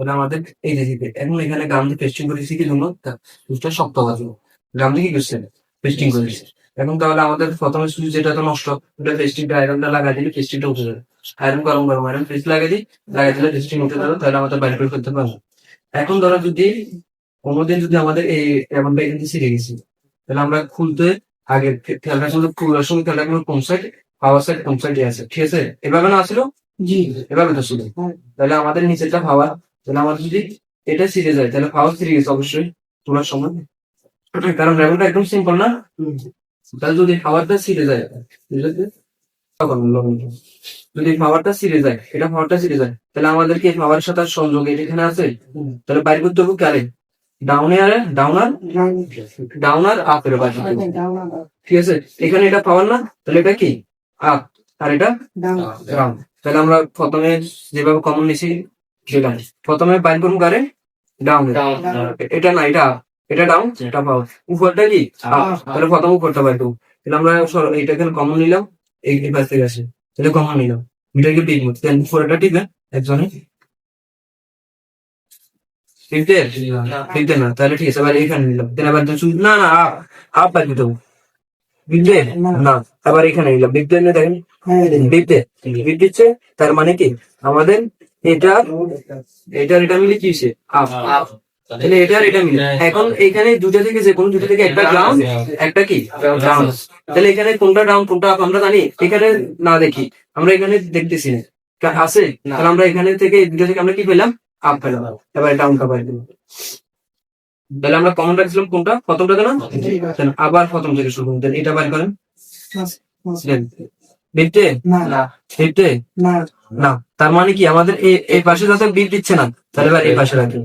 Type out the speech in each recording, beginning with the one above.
ওটা আমাদের এই যে এখন এখানে গাম দিয়ে পেস্টিং করেছি কি জন্য সুইচটা শক্ত হওয়ার জন্য। দিয়ে কি করছে? পেস্টিং করেছে। এখন তাহলে আমাদের প্রথমে সুইচ যেটা তো নষ্ট ওটা পেস্টিংটা আয়রনটা লাগাই দিলে পেস্টিংটা উঠে যাবে। আয়রন গরম গরম। আয়রন পেস্ট লাগাই দিই লাগাই দিলে পেস্টিং উঠে যাবে তাহলে আমাদের বাইরে করে ফেলতে পারব। এখন ধরো যদি কোনোদিন যদি আমাদের এই এমনটা এখান থেকে শিখে গেছি তাহলে আমরা খুলতে আগে খেয়াল রাখব খোলার সময় খেয়াল রাখব কোন সাইড পাওয়ার সাইড কোন সাইডে আছে। ঠিক আছে? এভাবে না আসলো জি। এভাবে তো ছিল হ্যাঁ। তাহলে আমাদের নিচেরটা পাওয়ার তাহলে আমাদের যদি এটা সিরিজ যায় তাহলে পাওয়ার সিরিজ অবশ্যই তোলার সময়। কারণ রেমনটা একদম সিম্পল না? তাহলে যদি পাওয়ারটা সিরিজ যায় বুঝলে তখন যদি পাওয়ারটা সিরে যায় এটা পাওয়ারটা সিরে যায় তাহলে আমাদেরকে পাওয়ারের সাথে সংযোগ এখানে আছে? তাহলে বাইর করতে হবে কারে? ডাউনে আর ডাউনার ডাউনার আপের বাইর ঠিক আছে? এখানে এটা পাওয়ার না তাহলে এটা কি? আপ আর এটা? ডাউন তাহলে আমরা প্রথমে যেভাবে কমন নিছি প্রথমে বাইর করব কারে? ডাউন এটা না এটা এটা ডাউন এটা পাওয়ার উপরটা কি? up, তাহলে প্রথম উপরটা বাইর করব। তাহলে আমরা এইটা এখানে কমন নিলাম এই পাশ থেকে আসে। তাহলে কমন নিলাম। এটাকে বিগ মত। দেন উপরটা ঠিক না একজনে? না। তাহলে ঠিক আছে এখানে নিলাম। দেন আবার না না করতে হবে। না। আবার এখানে নিলাম। দেখেন? দিচ্ছে তার মানে কি? আমাদের এটা এটার এটা মিলে কি হয়েছে? আপ তাহলে এটার এটা মিলে। এখন এখানে দুটা থেকে যে কোনো দুটো থেকে একটা ডাউন একটা কি? ডাউন তাহলে এখানে কোনটা ডাউন কোনটা আপ আমরা জানি এখানে না দেখি। আমরা এখানে দেখতেছি না। আছে? তাহলে আমরা এখানে থেকে এই দুটো থেকে আমরা কি পেলাম? আপ পেলাম। এবার ডাউনটা পাই দিলাম তাহলে আমরা কমন রাখছিলাম কোনটা? প্রথমটা কেন তাহলে আবার প্রথম থেকে শুরু করুন। এটা বাইর করেন। বিপতে বিপতে না। তার মানে কি? আমাদের এই এই পাশে যাতে বিপ দিচ্ছে না তাহলে এবার এই পাশে রাখবেন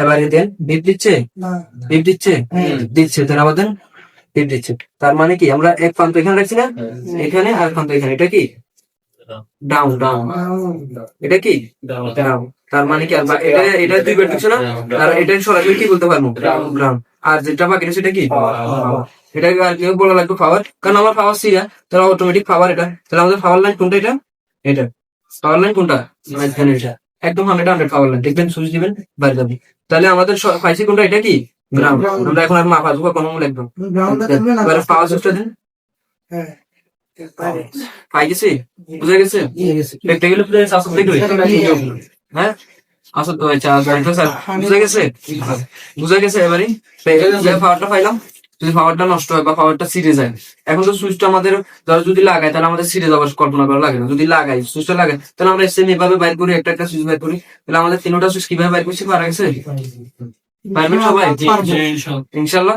এবার এই দেন বিপ দিচ্ছে? বিপ দিচ্ছে? দিচ্ছে তাহলে আমাদের বিপ দিচ্ছে। তার মানে কি? আমরা এক প্রান্ত এখানে রাখছি না? এখানে আর প্রান্ত এখানে এটা কি? ডাউন ডাউন এটা কি? ডাউন তার মানে কি? এটা এটা দুই বার দিচ্ছে না? আর এটা সরাসরি কি বলতে পারব? ডাউন আর যেটা বাকি রয়েছে সেটা কি? এটা আর বলা লাগবে? পাওয়ার কারণ আমার পাওয়ার সিরা তাহলে অটোমেটিক পাওয়ার এটা। তাহলে আমাদের পাওয়ার লাইন কোনটা এটা? এটা পাওয়ার লাইন কোনটা? মাঝখানে এটা একদম হান্ড্রেড হান্ড্রেড পাওয়ার লাইন দেখবেন সুইচ দিবেন বাইরে যাবে। তাহলে আমাদের পাইছি কোনটা এটা কি? গ্রাউন্ড আমরা এখন আর মাপা জুপা কোনো এবারে পাওয়ার সুইচটা দেন। পাই গেছি? বুঝে গেছে? দেখতে গেলে প্লেস আসল দেখবে হ্যাঁ? আসল তো আচ্ছা বুঝে গেছে? বুঝে গেছে এবারে। পাওয়ারটা পাইলাম। যদি পাওয়ারটা নষ্ট হয় বা পাওয়ারটা সিরে যায় এখন তো সুইচটা আমাদের ধরো যদি লাগাই তাহলে আমাদের সিরে যাওয়ার কল্পনা করা লাগে না। যদি লাগাই সুইচটা লাগাই তাহলে আমরা সেম এভাবে বাইর করি একটা একটা সুইচ বাইর করি। তাহলে আমাদের তিনটা সুইচ কীভাবে বাইর করছি পারা গেছে? পারবেন সবাই? ইনশাল্লাহ।